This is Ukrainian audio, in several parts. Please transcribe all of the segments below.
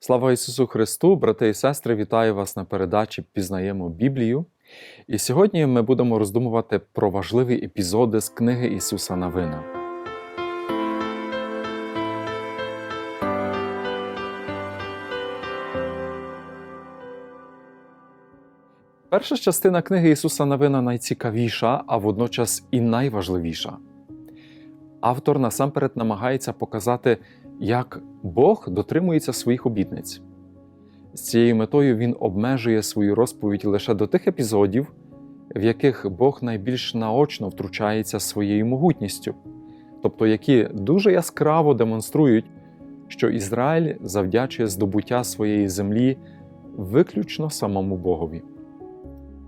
Слава Ісусу Христу, брати і сестри, вітаю вас на передачі Пізнаємо Біблію. І сьогодні ми будемо роздумувати про важливі епізоди з книги Ісуса Навина. Перша частина книги Ісуса Навина найцікавіша, а водночас і найважливіша. Автор насамперед намагається показати, як Бог дотримується своїх обітниць. З цією метою він обмежує свою розповідь лише до тих епізодів, в яких Бог найбільш наочно втручається своєю могутністю, тобто які дуже яскраво демонструють, що Ізраїль завдячує здобуття своєї землі виключно самому Богові.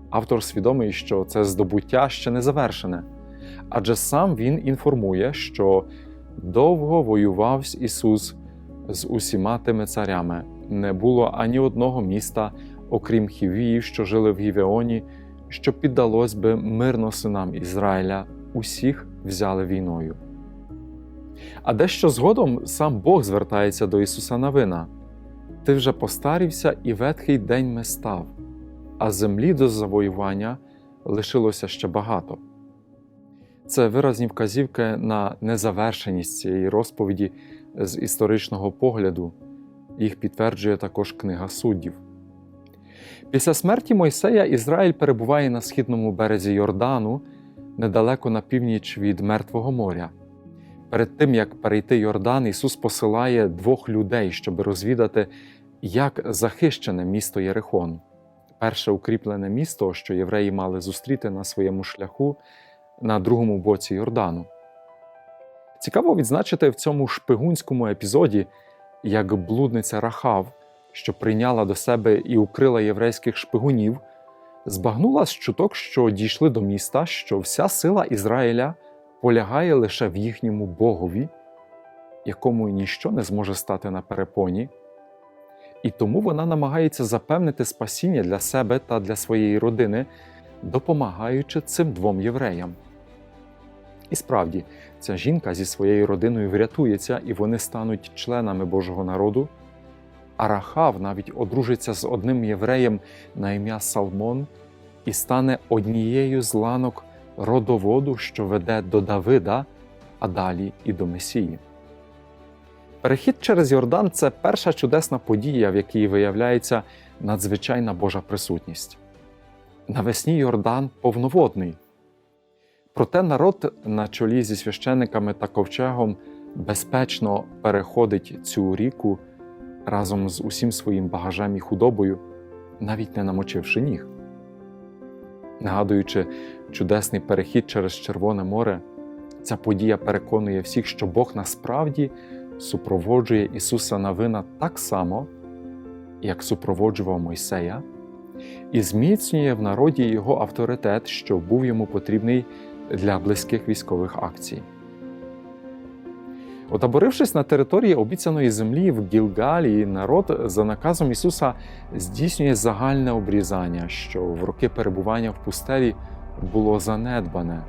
Автор свідомий, що це здобуття ще не завершене, адже сам він інформує, що довго воював Ісус з усіма тими царями. Не було ані одного міста, окрім хівіїв, що жили в Гівеоні, що піддалось би мирно синам Ізраїля, усіх взяли війною. А дещо згодом сам Бог звертається до Ісуса Навина: Ти вже постарівся, і ветхий день ми став, а землі до завоювання лишилося ще багато. Це виразні вказівки на незавершеність цієї розповіді з історичного погляду. Їх підтверджує також Книга суддів. Після смерті Мойсея Ізраїль перебуває на східному березі Йордану, недалеко на північ від Мертвого моря. Перед тим як перейти Йордан, Ісус посилає двох людей, щоб розвідати, як захищене місто Єрихон, перше укріплене місто, що євреї мали зустріти на своєму шляху на другому боці Йордану. Цікаво відзначити в цьому шпигунському епізоді, як блудниця Рахав, що прийняла до себе і укрила єврейських шпигунів, збагнула з чуток, що дійшли до міста, що вся сила Ізраїля полягає лише в їхньому Богові, якому ніщо не зможе стати на перепоні, і тому вона намагається запевнити спасіння для себе та для своєї родини, допомагаючи цим двом євреям. І справді, ця жінка зі своєю родиною врятується, і вони стануть членами Божого народу. А Рахав навіть одружиться з одним євреєм на ім'я Салмон і стане однією з ланок родоводу, що веде до Давида, а далі і до Месії. Перехід через Йордан це перша чудесна подія, в якій виявляється надзвичайна Божа присутність. Навесні Йордан повноводний. Проте народ на чолі зі священиками та ковчегом безпечно переходить цю ріку разом з усім своїм багажем і худобою, навіть не намочивши ніг. Нагадуючи чудесний перехід через Червоне море, ця подія переконує всіх, що Бог насправді супроводжує Ісуса Навина так само, як супроводжував Мойсея, і зміцнює в народі його авторитет, що був йому потрібний для близьких військових акцій. Отаборившись на території обіцяної землі в Гілгалі, народ за наказом Ісуса здійснює загальне обрізання, що в роки перебування в пустелі було занедбане,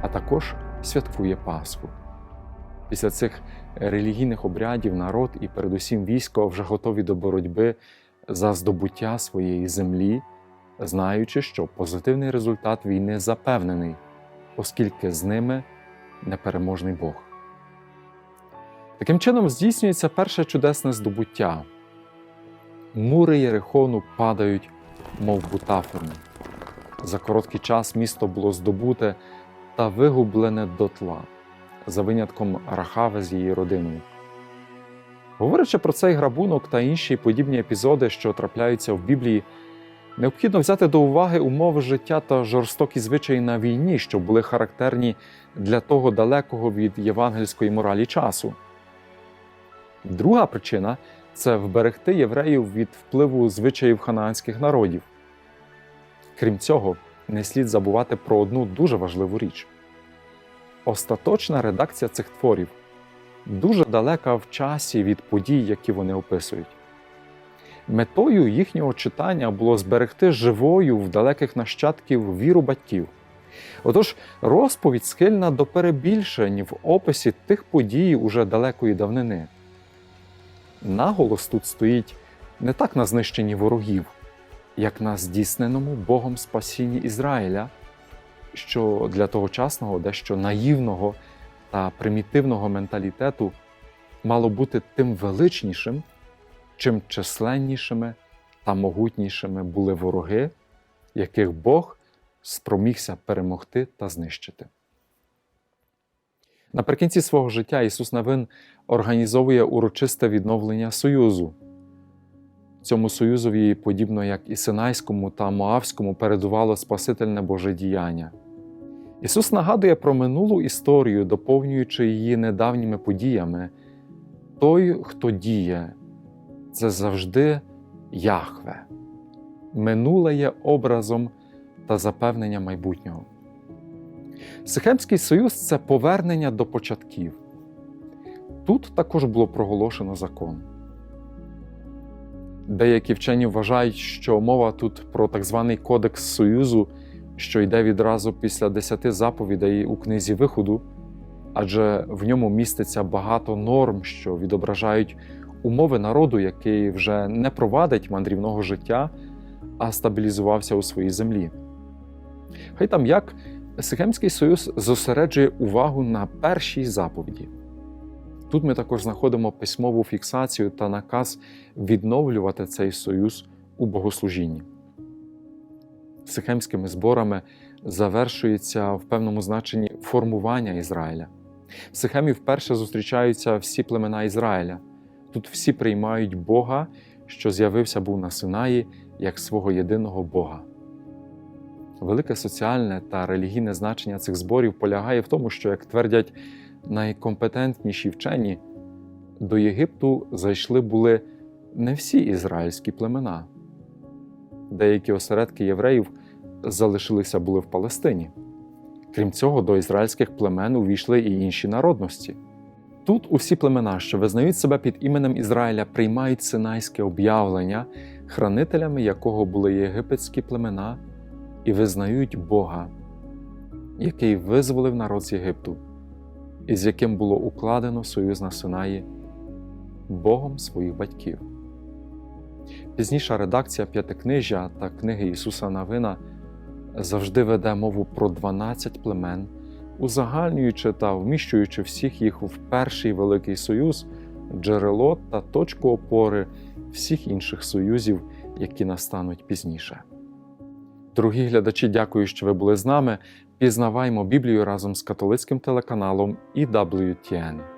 а також святкує Пасху. Після цих релігійних обрядів народ і передусім військо вже готові до боротьби за здобуття своєї землі, знаючи, що позитивний результат війни запевнений, оскільки з ними непереможний Бог. Таким чином здійснюється перше чудесне здобуття. Мури Єрихону падають, мов бутафорні. За короткий час місто було здобуте та вигублене дотла, за винятком Рахави з її родиною. Говорячи про цей грабунок та інші подібні епізоди, що трапляються в Біблії, необхідно взяти до уваги умови життя та жорстокі звичаї на війні, що були характерні для того далекого від євангельської моралі часу. Друга причина це вберегти євреїв від впливу звичаїв ханаанських народів. Крім цього, не слід забувати про одну дуже важливу річ. Остаточна редакція цих творів дуже далека в часі від подій, які вони описують. Метою їхнього читання було зберегти живою в далеких нащадків віру батьків. Отож, розповідь схильна до перебільшень в описі тих подій уже далекої давнини. наголос тут стоїть не так на знищенні ворогів, як на здійсненому Богом спасінні Ізраїля, що для тогочасного, дещо наївного та примітивного менталітету мало бути тим величнішим, чим численнішими та могутнішими були вороги, яких Бог спромігся перемогти та знищити. Наприкінці свого життя Ісус Навин організовує урочисте відновлення Союзу. Цьому союзові, подібно як і Синайському та Моавському, передувало Спасительне Боже діяння. Ісус нагадує про минулу історію, доповнюючи її недавніми подіями. Той, хто діє, це завжди Яхве. Минуле є образом та запевненням майбутнього. Сихемський союз це повернення до початків. Тут також було проголошено закон. Деякі вчені вважають, що мова тут про так званий Кодекс Союзу, що йде відразу після десяти заповідей у книзі Виходу, адже в ньому міститься багато норм, що відображають умови народу, який вже не провадить мандрівного життя, а стабілізувався у своїй землі. Хай там як Сихемський союз зосереджує увагу на першій заповіді. Тут ми також знаходимо письмову фіксацію та наказ відновлювати цей союз у богослужінні. Сихемськими зборами завершується в певному значенні формування Ізраїля. В Сихемі вперше зустрічаються всі племена Ізраїля. Тут всі приймають Бога, що з'явився був на Синаї як свого єдиного Бога. Велике соціальне та релігійне значення цих зборів полягає в тому, що, як твердять найкомпетентніші вчені, до Єгипту зайшли були не всі ізраїльські племена. Деякі осередки євреїв залишилися були в Палестині. Крім цього, до ізраїльських племен увійшли і інші народності. Тут усі племена, що визнають себе під іменем Ізраїля, приймають синайське об'явлення, хранителями якого були єгипетські племена, і визнають Бога, який визволив народ з Єгипту, і з яким було укладено союз на Синаї Богом своїх батьків. Пізніша редакція П'ятикнижжя та книги Ісуса Навина завжди веде мову про 12 племен, узагальнюючи та вміщуючи всіх їх в перший великий союз, джерело та точку опори всіх інших союзів, які настануть пізніше. Дорогі глядачі, дякую, що ви були з нами. Пізнаваймо Біблію разом з католицьким телеканалом EWTN.